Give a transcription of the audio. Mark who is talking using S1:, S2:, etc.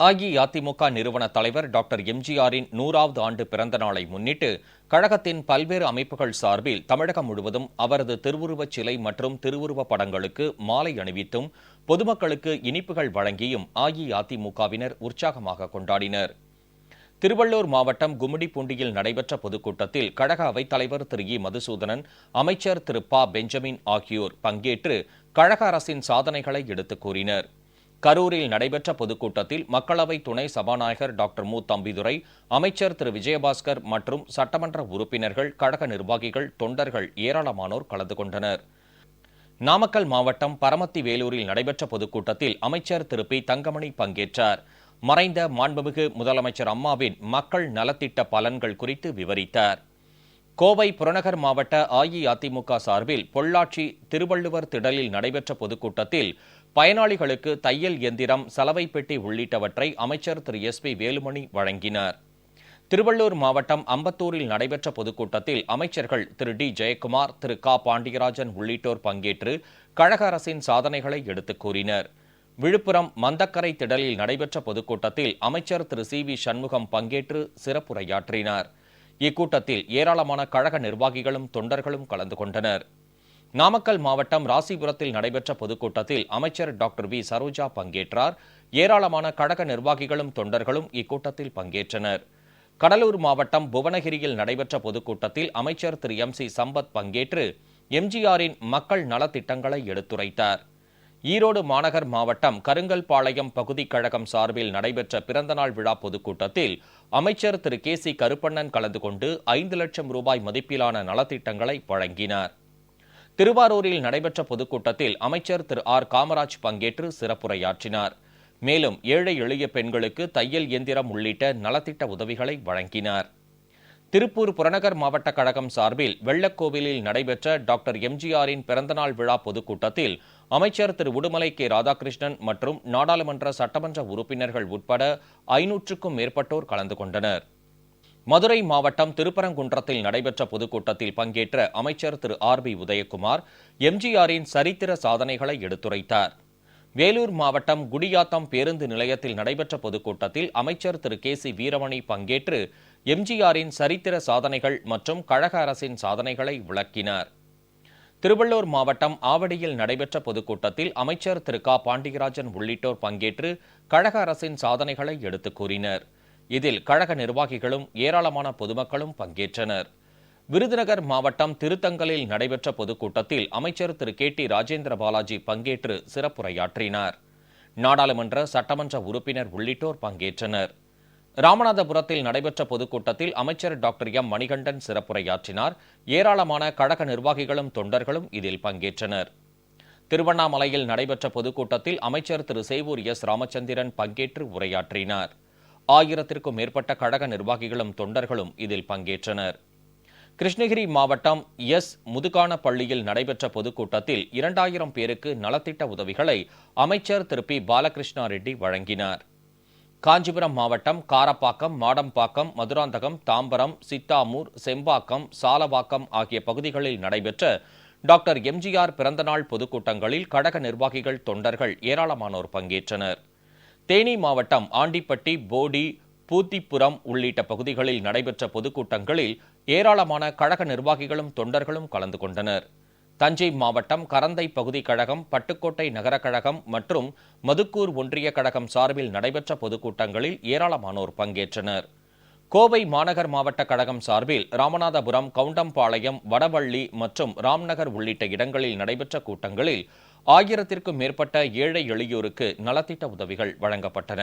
S1: அஇஅதிமுக நிறுவன தலைவர் டாக்டர் எம்ஜிஆரின் நூறாவது ஆண்டு பிறந்த நாளை முன்னிட்டு கழகத்தின் பல்வேறு அமைப்புகள் சார்பில் தமிழகம் முழுவதும் அவரது திருவுருவச் சிலை மற்றும் திருவுருவப் படங்களுக்கு மாலை அணிவித்தும் பொதுமக்களுக்கு இனிப்புகள் வழங்கியும் அஇஅதிமுகவினர் உற்சாகமாக கொண்டாடினர். திருவள்ளூர் மாவட்டம் கும்மிடிப்பூண்டியில் நடைபெற்ற பொதுக்கூட்டத்தில் கழக அவைத்தலைவர் திரு இ மதுசூதனன் அமைச்சர் திரு ப பெஞ்சமின் ஆகியோர் பங்கேற்று கழக அரசின் சாதனைகளை எடுத்துக் கூறினர். கரூரில் நடைபெற்ற பொதுக்கூட்டத்தில் மக்களவை துணை சபாநாயகர் டாக்டர் மு. தம்பிதுரை அமைச்சர் திரு. விஜயபாஸ்கர் மற்றும் சட்டமன்ற உறுப்பினர்கள் கழக நிர்வாகிகள் தொண்டர்கள் ஏராளமானோர் கலந்து கொண்டனர். நாமக்கல் மாவட்டம் பரமத்தி வேலூரில் நடைபெற்ற பொதுக்கூட்டத்தில் அமைச்சர் திரு. பி. தங்கமணி பங்கேற்றார். மறைந்த மாண்புமிகு முதலமைச்சர் அம்மாவின் மக்கள் நலத்திட்ட பலன்கள் குறித்து விவரித்தார். கோவை புறநகர் மாவட்ட அஇஅதிமுக சார்பில் பொள்ளாச்சி திருவள்ளுவர் திடலில் நடைபெற்ற பொதுக்கூட்டத்தில் பயனாளிகளுக்கு தையல் எந்திரம் சலவை பெட்டி உள்ளிட்டவற்றை அமைச்சர் திரு. எஸ். பி. வேலுமணி வழங்கினார். திருவள்ளூர் மாவட்டம் அம்பத்தூரில் நடைபெற்ற பொதுக்கூட்டத்தில் அமைச்சர்கள் திரு. டி. ஜெயக்குமார் திரு. க. பாண்டியராஜன் உள்ளிட்டோர் பங்கேற்று கழக அரசின் சாதனைகளை எடுத்துக் கூறினர். விழுப்புரம் மந்தக்கரை திடலில் நடைபெற்ற பொதுக்கூட்டத்தில் அமைச்சர் திரு. சி. வி. சண்முகம் பங்கேற்று சிறப்புரையாற்றினார். இக்கூட்டத்தில் ஏராளமான கழக நிர்வாகிகளும் தொண்டர்களும் கலந்து கொண்டனர். நாமக்கல் மாவட்டம் ராசிபுரத்தில் நடைபெற்ற பொதுக்கூட்டத்தில் அமைச்சர் டாக்டர் வி. சரோஜா பங்கேற்றார். ஏராளமான கழக நிர்வாகிகளும் தொண்டர்களும் இக்கூட்டத்தில் பங்கேற்றனர். கடலூர் மாவட்டம் புவனகிரியில் நடைபெற்ற பொதுக்கூட்டத்தில் அமைச்சர் திரு. எம். சி. சம்பத் பங்கேற்று எம்ஜிஆரின் மக்கள் நலத்திட்டங்களை எடுத்துரைத்தார். ஈரோடு மாநகர் மாவட்டம் கருங்கல்பாளையம் பகுதி கழகம் சார்பில் நடைபெற்ற பிறந்தநாள் விழா பொதுக்கூட்டத்தில் அமைச்சர் திரு. கே. சி. கருப்பண்ணன் கலந்து கொண்டு ஐந்து லட்சம் ரூபாய் மதிப்பிலான நலத்திட்டங்களை வழங்கினார். திருவாரூரில் நடைபெற்ற பொதுக்கூட்டத்தில் அமைச்சர் திரு. ஆர். காமராஜ் பங்கேற்று சிறப்புரையாற்றினார். மேலும் ஏழை எளிய பெண்களுக்கு தையல் இயந்திரம் உள்ளிட்ட நலத்திட்ட உதவிகளை வழங்கினார். திருப்பூர் புறநகர் மாவட்ட கழகம் சார்பில் வெள்ளக்கோவிலில் நடைபெற்ற டாக்டர் எம்ஜிஆரின் பிறந்தநாள் விழா பொதுக்கூட்டத்தில் அமைச்சர் திரு உடுமலை கே ராதாகிருஷ்ணன் மற்றும் நாடாளுமன்ற சட்டமன்ற உறுப்பினர்கள் உட்பட ஐநூற்றுக்கும் மேற்பட்டோர் கலந்து கொண்டனர். மதுரை மாவட்டம் திருப்பரங்குன்றத்தில் நடைபெற்ற பொதுக்கூட்டத்தில் பங்கேற்ற அமைச்சர் திரு ஆர் பி உதயகுமார் எம்ஜிஆரின் சரித்திர சாதனைகளை எடுத்துரைத்தார். வேலூர் மாவட்டம் குடியாத்தம் பேருந்து நிலையத்தில் நடைபெற்ற பொதுக்கூட்டத்தில் அமைச்சர் திரு கே சி வீரமணி பங்கேற்று எம்ஜிஆரின் சரித்திர சாதனைகள் மற்றும் கழக அரசின் சாதனைகளை விளக்கினார். திருவள்ளூர் மாவட்டம் ஆவடியில் நடைபெற்ற பொதுக்கூட்டத்தில் அமைச்சர் திரு. க. பாண்டியராஜன் உள்ளிட்டோர் பங்கேற்று கழக அரசின் சாதனைகளை எடுத்துக் கூறினர். இதில் கழக நிர்வாகிகளும் ஏராளமான பொதுமக்களும் பங்கேற்றனர். விருதுநகர் மாவட்டம் திருத்தங்கலில் நடைபெற்ற பொதுக்கூட்டத்தில் அமைச்சர் திரு. கே. டி. ராஜேந்திர பாலாஜி பங்கேற்று சிறப்புரையாற்றினார். நாடாளுமன்ற சட்டமன்ற உறுப்பினர் உள்ளிட்டோர் பங்கேற்றனர். ராமநாதபுரத்தில் நடைபெற்ற பொதுக்கூட்டத்தில் அமைச்சர் டாக்டர் எம். மணிகண்டன் சிறப்புரையாற்றினார். ஏராளமான கழக நிர்வாகிகளும் தொண்டர்களும் இதில் பங்கேற்றனர். திருவண்ணாமலையில் நடைபெற்ற பொதுக்கூட்டத்தில் அமைச்சர் திரு. சேவூர் எஸ். ராமச்சந்திரன் பங்கேற்று உரையாற்றினார். ஆயிரத்திற்கும் மேற்பட்ட கழக நிர்வாகிகளும் தொண்டர்களும் இதில் பங்கேற்றனர். கிருஷ்ணகிரி மாவட்டம் எஸ். முதுகான பள்ளியில் நடைபெற்ற பொதுக்கூட்டத்தில் இரண்டாயிரம் பேருக்கு நலத்திட்ட உதவிகளை அமைச்சர் திரு. பி. பாலகிருஷ்ணா ரெட்டி வழங்கினார். காஞ்சிபுரம் மாவட்டம் காரப்பாக்கம் மாடம்பாக்கம் மதுராந்தகம் தாம்பரம் சித்தாமூர் செம்பாக்கம் சாலவாக்கம் ஆகிய பகுதிகளில் நடைபெற்ற டாக்டர் எம்ஜிஆர் பிறந்தநாள் பொதுக்கூட்டங்களில் கழக நிர்வாகிகள் தொண்டர்கள் ஏராளமானோர் பங்கேற்றனர். தேனி மாவட்டம் ஆண்டிப்பட்டி போடி பூத்திப்புரம் உள்ளிட்ட பகுதிகளில் நடைபெற்ற பொதுக்கூட்டங்களில் ஏராளமான கழக நிர்வாகிகளும் தொண்டர்களும் கலந்து கொண்டனர். தஞ்சை மாவட்டம் கரந்தை பகுதி கழகம் பட்டுக்கோட்டை நகரக் கழகம் மற்றும் மதுக்கூர் ஒன்றிய கழகம் சார்பில் நடைபெற்ற பொதுக்கூட்டங்களில் ஏராளமானோர் பங்கேற்றனர். கோவை மாநகர் மாவட்ட கழகம் சார்பில் ராமநாதபுரம் கவுண்டம்பாளையம் வடவள்ளி மற்றும் ராம்நகர் உள்ளிட்ட இடங்களில் நடைபெற்ற கூட்டங்களில் ஆயிரத்திற்கும் மேற்பட்ட ஏழை எளியோருக்கு நலத்திட்ட உதவிகள் வழங்கப்பட்டன.